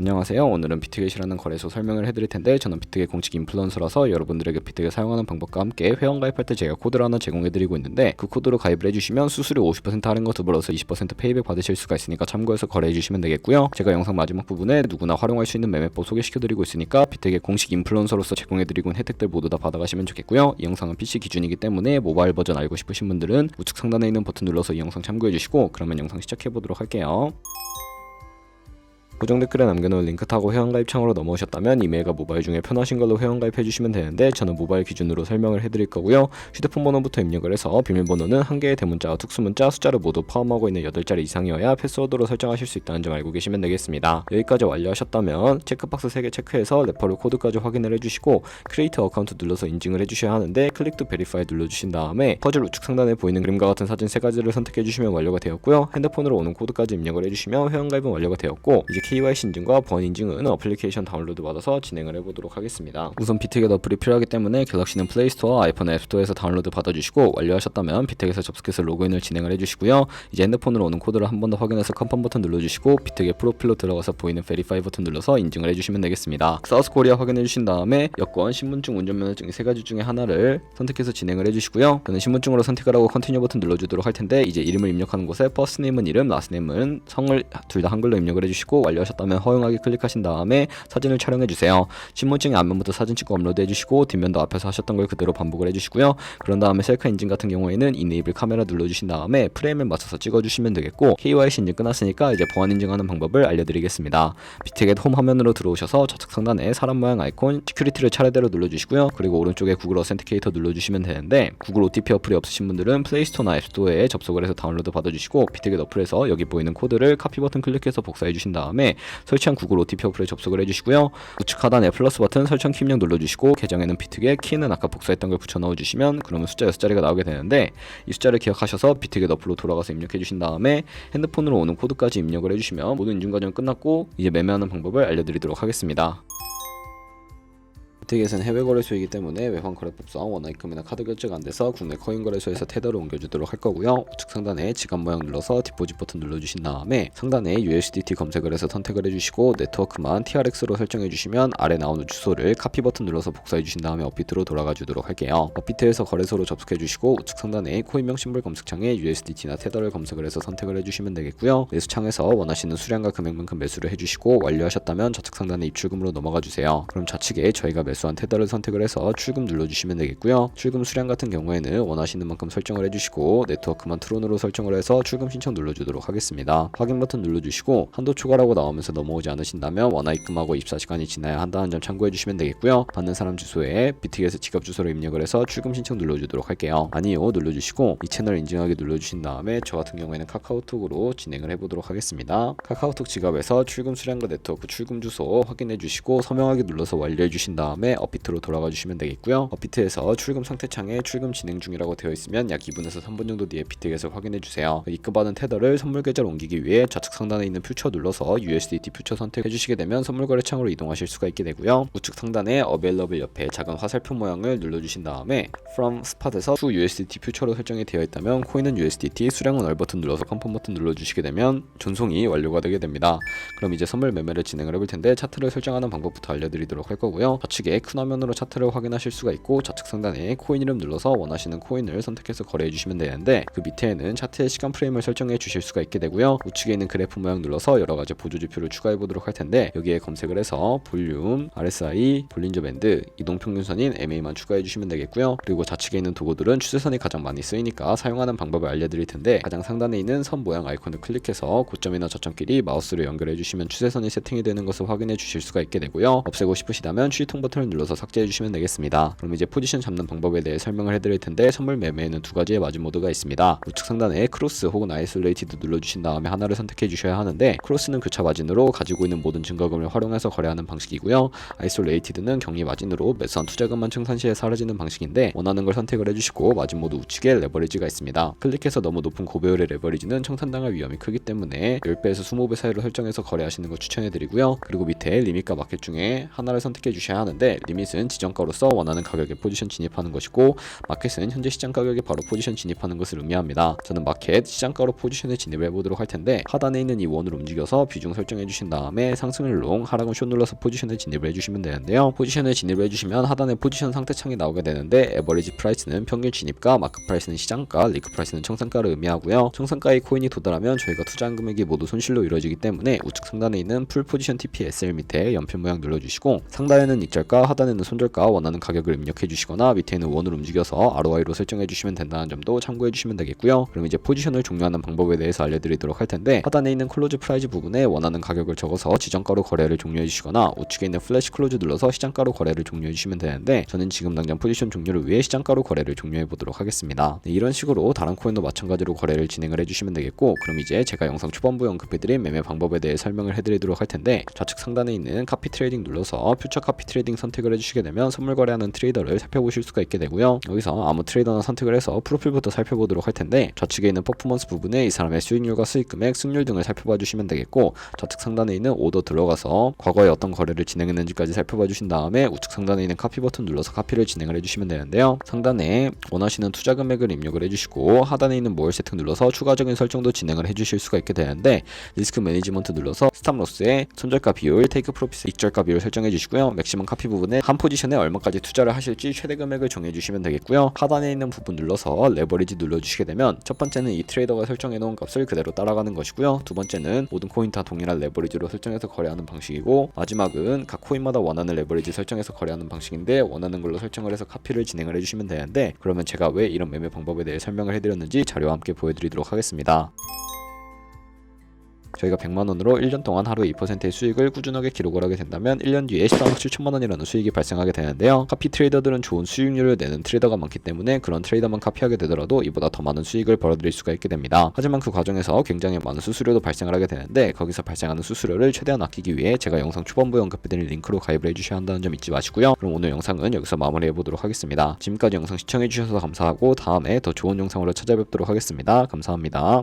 안녕하세요. 오늘은 비트겟이라는 거래소 설명을 해드릴 텐데 저는 비트겟 공식 인플루언서라서 여러분들에게 비트겟 사용하는 방법과 함께 회원 가입할 때 제가 코드를 하나 제공해드리고 있는데 그 코드로 가입을 해주시면 수수료 50% 할인과 더불어서 20% 페이백 받으실 수가 있으니까 참고해서 거래해주시면 되겠고요. 제가 영상 마지막 부분에 누구나 활용할 수 있는 매매법 소개시켜드리고 있으니까 비트겟 공식 인플루언서로서 제공해드리고 있는 혜택들 모두 다 받아가시면 좋겠고요. 이 영상은 PC 기준이기 때문에 모바일 버전 알고 싶으신 분들은 우측 상단에 있는 버튼 눌러서 이 영상 참고해주시고 그러면 영상 시작해보도록 할게요. 고정 댓글에 남겨놓은 링크 타고 회원가입 창으로 넘어오셨다면 이메일과 모바일 중에 편하신 걸로 회원가입 해주시면 되는데 저는 모바일 기준으로 설명을 해드릴 거고요. 휴대폰 번호부터 입력을 해서 비밀번호는 한 개의 대문자와 특수문자 숫자를 모두 포함하고 있는 8자리 이상이어야 패스워드로 설정하실 수 있다는 점 알고 계시면 되겠습니다. 여기까지 완료하셨다면 체크박스 3개 체크해서 레퍼럴 코드까지 확인을 해주시고 크리에이터 어카운트 눌러서 인증을 해주셔야 하는데 클릭 투 베리파이 눌러주신 다음에 퍼즐 우측 상단에 보이는 그림과 같은 사진 세 가지를 선택해주시면 완료가 되었고요. 핸드폰으로 오는 코드까지 입력을 해주시면 회원가입은 완료가 되었고 이제 KYC 인증과 번 인증은 어플리케이션 다운로드 받아서 진행을 해보도록 하겠습니다. 우선 비트겟 어플이 필요하기 때문에 갤럭시는 플레이스토어, 아이폰 앱스토어에서 다운로드 받아주시고 완료하셨다면 비트겟에 접속해서 로그인을 진행을 해주시고요. 이제 핸드폰으로 오는 코드를 한 번 더 확인해서 컨펌 버튼 눌러주시고 비트겟 프로필로 들어가서 보이는 베리파이 버튼 눌러서 인증을 해주시면 되겠습니다. 사우스 코리아 확인해주신 다음에 여권, 신분증, 운전면허증 세 가지 중에 하나를 선택해서 진행을 해주시고요. 저는 신분증으로 선택을 하고 컨티뉴 버튼 눌러주도록 할 텐데 이제 이름을 입력하는 곳에 퍼스트네임은 이름, 라스트네임은 성을 둘 다 한글로 입력을 해주시고 완료 하셨다면 허용하기 클릭하신 다음에 사진을 촬영해 주세요. 신분증의 앞면부터 사진 찍고 업로드 해주시고 뒷면도 앞에서 하셨던 걸 그대로 반복을 해주시고요. 그런 다음에 셀카 인증 같은 경우에는 이네이블 카메라 눌러주신 다음에 프레임에 맞춰서 찍어주시면 되겠고 KYC 인증 끝났으니까 이제 보안 인증하는 방법을 알려드리겠습니다. 비트겟 홈 화면으로 들어오셔서 좌측 상단에 사람 모양 아이콘 시큐리티를 차례대로 눌러주시고요. 그리고 오른쪽에 구글 어센티케이터 눌러주시면 되는데 구글 OTP 어플이 없으신 분들은 플레이스토어나 앱스토어에 접속을 해서 다운로드 받아주시고 비트겟 어플에서 여기 보이는 코드를 카피 버튼 클릭해서 복사해 주신 다음에 설치한 구글 OTP 어플에 접속을 해주시고요. 우측 하단에 플러스 버튼 설정 키 입력 눌러주시고 계정에는 비트겟 키는 아까 복사했던 걸 붙여 넣어주시면 그러면 숫자 6자리가 나오게 되는데 이 숫자를 기억하셔서 비트겟 어플로 돌아가서 입력해 주신 다음에 핸드폰으로 오는 코드까지 입력을 해주시면 모든 인증 과정 끝났고 이제 매매하는 방법을 알려드리도록 하겠습니다. 비트겟은 해외 거래소이기 때문에 외환 거래법상 원화입금이나 카드 결제가 안 돼서 국내 코인 거래소에서 테더를 옮겨주도록 할 거고요. 우측 상단에 지갑 모양 눌러서 디포짓 버튼 눌러주신 다음에 상단에 USDT 검색을 해서 선택을 해주시고 네트워크만 TRX로 설정해 주시면 아래 나오는 주소를 카피 버튼 눌러서 복사해 주신 다음에 업비트로 돌아가 주도록 할게요. 업비트에서 거래소로 접속해 주시고 우측 상단에 코인명 심볼 검색창에 USDT나 테더를 검색을 해서 선택을 해주시면 되겠고요. 매수창에서 원하시는 수량과 금액만큼 매수를 해주시고 완료하셨다면 좌측 상단에 입출금으로 넘어가 주세요. 그럼 좌측에 저희가 매수 한 테더를 선택을 해서 출금 눌러주시면 되겠고요. 출금 수량 같은 경우에는 원하시는 만큼 설정을 해주시고 네트워크만 트론으로 설정을 해서 출금 신청 눌러주도록 하겠습니다. 확인 버튼 눌러주시고 한도 초과라고 나오면서 넘어오지 않으신다면 원화 입금하고 입사 시간이 지나야 한다는 점 참고해 주시면 되겠고요. 받는 사람 주소에 비트겟의 지갑 주소를 입력을 해서 출금 신청 눌러주도록 할게요. 아니요 눌러주시고 이 채널 인증하기 눌러주신 다음에 저 같은 경우에는 카카오톡으로 진행을 해보도록 하겠습니다. 카카오톡 지갑에서 출금 수량과 네트워크 출금 주소 확인해 주시고 서명하기 눌러서 완료해 주신 다음에 업비트로 돌아가 주시면 되겠고요. 업비트에서 출금 상태 창에 출금 진행 중이라고 되어 있으면 약 2분에서 3분 정도 뒤에 비트겟을 확인해 주세요. 입금받은 테더를 선물 계좌로 옮기기 위해 좌측 상단에 있는 퓨처 눌러서 USDT 퓨처 선택해 주시게 되면 선물 거래 창으로 이동하실 수가 있게 되고요. 우측 상단에 Available 옆에 작은 화살표 모양을 눌러 주신 다음에 From Spot에서 to USDT 퓨처로 설정이 되어 있다면 코인은 USDT, 수량은 얼 버튼 눌러서 컨펌 버튼 눌러 주시게 되면 전송이 완료가 되게 됩니다. 그럼 이제 선물 매매를 진행을 해볼 텐데 차트를 설정하는 방법부터 알려드리도록 할 거고요. 좌측에 큰 화면으로 차트를 확인하실 수가 있고 좌측 상단에 코인 이름 눌러서 원하시는 코인을 선택해서 거래해 주시면 되는데 그 밑에는 차트의 시간 프레임을 설정해 주실 수가 있게 되고요. 우측에 있는 그래프 모양 눌러서 여러 가지 보조 지표를 추가해 보도록 할 텐데 여기에 검색을 해서 볼륨, RSI, 볼린저 밴드, 이동 평균선인 MA만 추가해 주시면 되겠고요. 그리고 좌측에 있는 도구들은 추세선이 가장 많이 쓰이니까 사용하는 방법을 알려드릴 텐데 가장 상단에 있는 선 모양 아이콘을 클릭해서 고점이나 저점끼리 마우스로 연결해 주시면 추세선이 세팅이 되는 것을 확인해 주실 수가 있게 되고요. 없애고 싶으시다면 취통 버튼을 눌러서 삭제해 주시면 되겠습니다. 그럼 이제 포지션 잡는 방법에 대해 설명을 해드릴 텐데 선물 매매에는 두 가지의 마진 모드가 있습니다. 우측 상단에 크로스 혹은 아이솔레이티드 눌러주신 다음에 하나를 선택해 주셔야 하는데 크로스는 교차 마진으로 가지고 있는 모든 증거금을 활용해서 거래하는 방식이고요. 아이솔레이티드는 격리 마진으로 매수한 투자금만 청산 시에 사라지는 방식인데 원하는 걸 선택을 해주시고 마진 모드 우측에 레버리지가 있습니다. 클릭해서 너무 높은 고배율의 레버리지는 청산당할 위험이 크기 때문에 10배에서 20배 사이로 설정해서 거래하시는 걸 추천해드리고요. 그리고 밑에 리밋과 마켓 중에 하나를 선택해 주셔야 하는데 리밋은 지정가로서 원하는 가격에 포지션 진입하는 것이고 마켓은 현재 시장 가격에 바로 포지션 진입하는 것을 의미합니다. 저는 마켓 시장가로 포지션에 진입해 보도록 할 텐데 하단에 있는 이 원을 움직여서 비중 설정해 주신 다음에 상승을 롱, 하락은 숏 눌러서 포지션에 진입을 해 주시면 되는데요. 포지션에 진입을 해주시면 하단에 포지션 상태 창이 나오게 되는데 에버리지 프라이스는 평균 진입가, 마크 프라이스는 시장가, 리크 프라이스는 청산가를 의미하고요. 청산가의 코인이 도달하면 저희가 투자한 금액이 모두 손실로 이루어지기 때문에 우측 상단에 있는 풀 포지션 TPSL 밑에 연필 모양 눌러주시고 상단에는 익절가, 하단에는 손절가 원하는 가격을 입력해 주시거나 밑에 있는 원을 움직여서 ROI로 설정해 주시면 된다는 점도 참고해 주시면 되겠고요. 그럼 이제 포지션을 종료하는 방법에 대해서 알려드리도록 할 텐데 하단에 있는 클로즈 프라이즈 부분에 원하는 가격을 적어서 지정가로 거래를 종료해 주시거나 우측에 있는 플래시 클로즈 눌러서 시장가로 거래를 종료해 주시면 되는데 저는 지금 당장 포지션 종료를 위해 시장가로 거래를 종료해 보도록 하겠습니다. 네, 이런 식으로 다른 코인도 마찬가지로 거래를 진행을 해주시면 되겠고 그럼 이제 제가 영상 초반부에 언급해드린 매매 방법에 대해 설명을 해드리도록 할 텐데 좌측 상단에 있는 카피 트레이딩 눌러서 퓨처 카피 트레이딩 선 택을 해주시게 되면 선물 거래하는 트레이더를 살펴보실 수가 있게 되고요. 여기서 아무 트레이더나 선택을 해서 프로필부터 살펴보도록 할 텐데 좌측에 있는 퍼포먼스 부분에 이 사람의 수익률과 수익 금액, 승률 등을 살펴봐 주시면 되겠고 좌측 상단에 있는 오더 들어가서 과거에 어떤 거래를 진행했는지까지 살펴봐 주신 다음에 우측 상단에 있는 카피 버튼 눌러서 카피를 진행을 해주시면 되는데요. 상단에 원하시는 투자 금액을 입력을 해주시고 하단에 있는 모을 세팅 눌러서 추가적인 설정도 진행을 해주실 수가 있게 되는데 리스크 매니지먼트 눌러서 스탑로스의 손절가 비율, 테이크 프로핏 익절가 비율 설정해 주시고요. 맥시멈 카피 부분에 한 포지션에 얼마까지 투자를 하실지 최대 금액을 정해 주시면 되겠고요. 하단에 있는 부분 눌러서 레버리지 눌러주시게 되면 첫 번째는 이 트레이더가 설정해 놓은 값을 그대로 따라가는 것이고요. 두 번째는 모든 코인 다 동일한 레버리지로 설정해서 거래하는 방식이고 마지막은 각 코인마다 원하는 레버리지 설정해서 거래하는 방식인데 원하는 걸로 설정을 해서 카피를 진행을 해주시면 되는데 그러면 제가 왜 이런 매매 방법에 대해 설명을 해드렸는지 자료와 함께 보여드리도록 하겠습니다. 저희가 100만 원으로 1년 동안 하루 2%의 수익을 꾸준하게 기록을 하게 된다면 1년 뒤에 13억 7천만 원이라는 수익이 발생하게 되는데요. 카피 트레이더들은 좋은 수익률을 내는 트레이더가 많기 때문에 그런 트레이더만 카피하게 되더라도 이보다 더 많은 수익을 벌어들일 수가 있게 됩니다. 하지만 그 과정에서 굉장히 많은 수수료도 발생을 하게 되는데 거기서 발생하는 수수료를 최대한 아끼기 위해 제가 영상 초반부에 언급해드린 링크로 가입을 해주셔야 한다는 점 잊지 마시고요. 그럼 오늘 영상은 여기서 마무리해 보도록 하겠습니다. 지금까지 영상 시청해주셔서 감사하고 다음에 더 좋은 영상으로 찾아뵙도록 하겠습니다. 감사합니다.